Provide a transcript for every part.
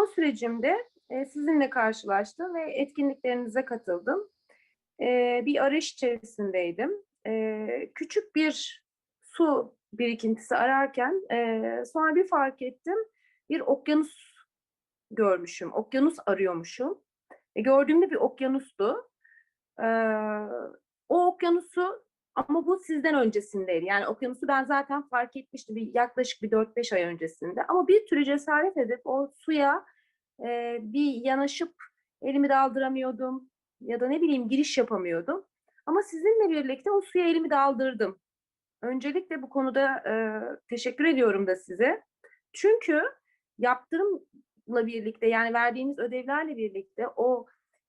Sınava sürecimde e, sizinle karşılaştım ve etkinliklerinize katıldım. E, bir arayış içerisindeydim. E, küçük bir su birikintisi ararken sonra bir fark ettim. Bir okyanus görmüşüm, okyanus arıyormuşum. Gördüğümde bir okyanustu. O okyanusu ama bu sizden öncesindeydi. Yani okyanusu ben zaten fark etmiştim bir, yaklaşık bir 4-5 ay öncesinde. Ama bir türlü cesaret edip o suya e, bir yanaşıp elimi daldıramıyordum. Ya da ne bileyim giriş yapamıyordum. Ama sizinle birlikte o suya elimi daldırdım. Öncelikle bu konuda e, teşekkür ediyorum da size. Çünkü yaptırımla birlikte yani verdiğiniz ödevlerle birlikte o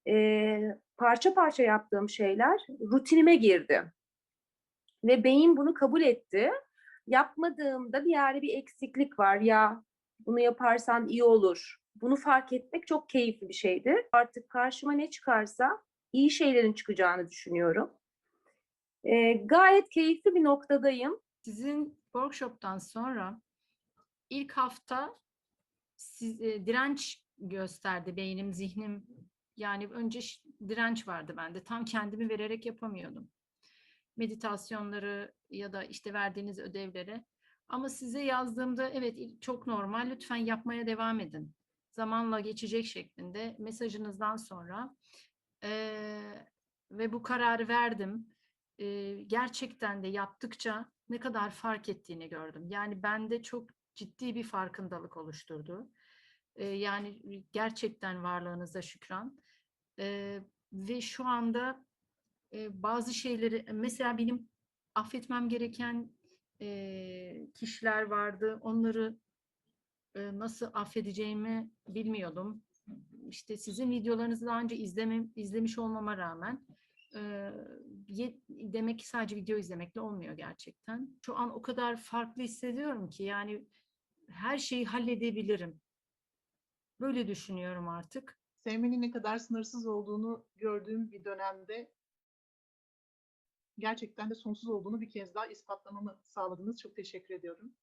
e, parça parça yaptığım şeyler rutinime girdi. Ve beyin bunu kabul etti. Yapmadığımda bir yerde bir eksiklik var ya bunu yaparsan iyi olur. Bunu fark etmek çok keyifli bir şeydi. Artık karşıma ne çıkarsa iyi şeylerin çıkacağını düşünüyorum. E, gayet keyifli bir noktadayım. Sizin workshop'tan sonra ilk hafta siz, e, direnç gösterdi beynim, zihnim. Yani önce direnç vardı bende. Tam kendimi vererek yapamıyordum. Meditasyonları ya da işte verdiğiniz ödevleri. Ama size yazdığımda evet çok normal lütfen yapmaya devam edin. Zamanla geçecek şeklinde mesajınızdan sonra eee, ve bu kararı verdim e, gerçekten de yaptıkça ne kadar fark ettiğini gördüm. Yani bende çok ciddi bir farkındalık oluşturdu. E, yani gerçekten varlığınıza şükran. E, ve şu anda e, bazı şeyleri mesela benim affetmem gereken e, kişiler vardı. Onları e, nasıl affedeceğimi bilmiyordum. İşte sizin videolarınızı daha önce izleme, izlemiş olmama rağmen ye- demek ki sadece video izlemekle olmuyor gerçekten. Şu an o kadar farklı hissediyorum ki yani her şeyi halledebilirim. Böyle düşünüyorum artık. sevmenin ne kadar sınırsız olduğunu gördüğüm bir dönemde gerçekten de sonsuz olduğunu bir kez daha ispatlamamı sağladınız. Çok teşekkür ediyorum.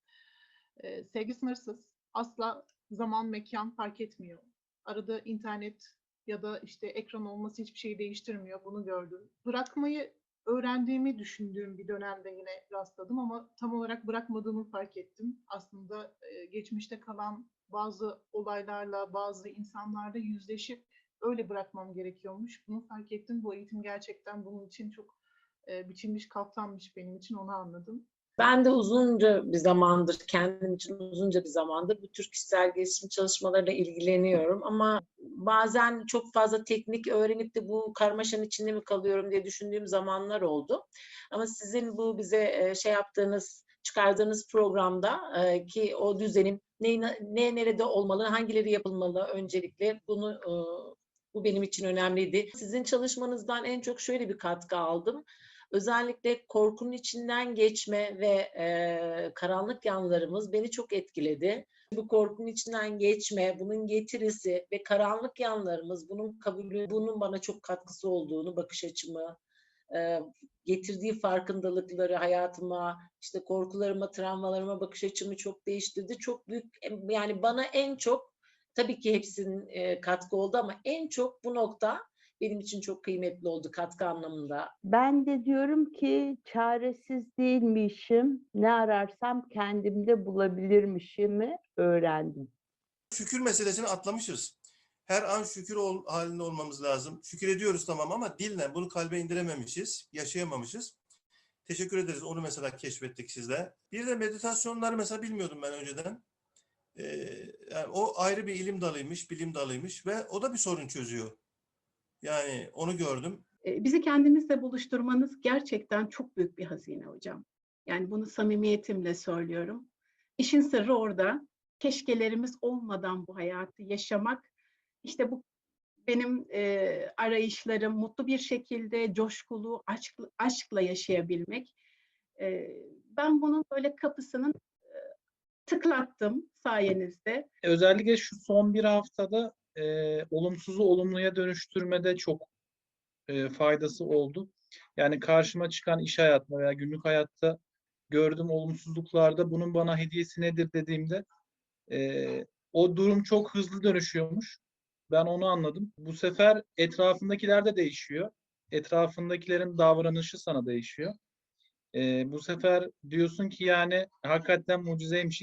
Ee, sevgi sınırsız. Asla zaman, mekan fark etmiyor. Arada internet ya da işte ekran olması hiçbir şeyi değiştirmiyor. Bunu gördüm. Bırakmayı öğrendiğimi düşündüğüm bir dönemde yine rastladım ama tam olarak bırakmadığımı fark ettim. Aslında e, geçmişte kalan bazı olaylarla, bazı insanlarla yüzleşip öyle bırakmam gerekiyormuş. Bunu fark ettim. Bu eğitim gerçekten bunun için çok e, biçilmiş, kaptanmış benim için onu anladım. Ben de uzunca bir zamandır, kendim için uzunca bir zamandır bu tür kişisel gelişim çalışmalarıyla ilgileniyorum. Ama bazen çok fazla teknik öğrenip de bu karmaşanın içinde mi kalıyorum diye düşündüğüm zamanlar oldu. Ama sizin bu bize e, şey yaptığınız, çıkardığınız programda e, ki o düzenin ne, ne nerede olmalı, hangileri yapılmalı öncelikle bunu e, bu benim için önemliydi. Sizin çalışmanızdan en çok şöyle bir katkı aldım özellikle korkunun içinden geçme ve e, karanlık yanlarımız beni çok etkiledi. Bu korkunun içinden geçme, bunun getirisi ve karanlık yanlarımız, bunun kabulü, bunun bana çok katkısı olduğunu, bakış açımı, e, getirdiği farkındalıkları hayatıma, işte korkularıma, travmalarıma bakış açımı çok değiştirdi. Çok büyük, yani bana en çok, tabii ki hepsinin e, katkı oldu ama en çok bu nokta benim için çok kıymetli oldu katkı anlamında. Ben de diyorum ki çaresiz değilmişim. Ne ararsam kendimde bulabilirmişimi öğrendim. Şükür meselesini atlamışız. Her an şükür ol, halinde olmamız lazım. Şükür ediyoruz tamam ama dille bunu kalbe indirememişiz, yaşayamamışız. Teşekkür ederiz. Onu mesela keşfettik sizle. Bir de meditasyonları mesela bilmiyordum ben önceden. Ee, yani o ayrı bir ilim dalıymış, bilim dalıymış ve o da bir sorun çözüyor. Yani onu gördüm. E, Bizi kendimizle buluşturmanız gerçekten çok büyük bir hazine hocam. Yani bunu samimiyetimle söylüyorum. İşin sırrı orada. Keşkelerimiz olmadan bu hayatı yaşamak. İşte bu benim e, arayışlarım mutlu bir şekilde coşkulu, aşkla, aşkla yaşayabilmek. E, ben bunun böyle kapısının e, tıklattım sayenizde. özellikle şu son bir haftada e, olumsuzu olumluya dönüştürmede çok e, faydası oldu. Yani karşıma çıkan iş hayatında veya günlük hayatta gördüğüm olumsuzluklarda bunun bana hediyesi nedir dediğimde e, o durum çok hızlı dönüşüyormuş. Ben onu anladım. Bu sefer etrafındakiler de değişiyor. Etrafındakilerin davranışı sana değişiyor. Ee, bu sefer diyorsun ki yani hakikaten mucizeymiş.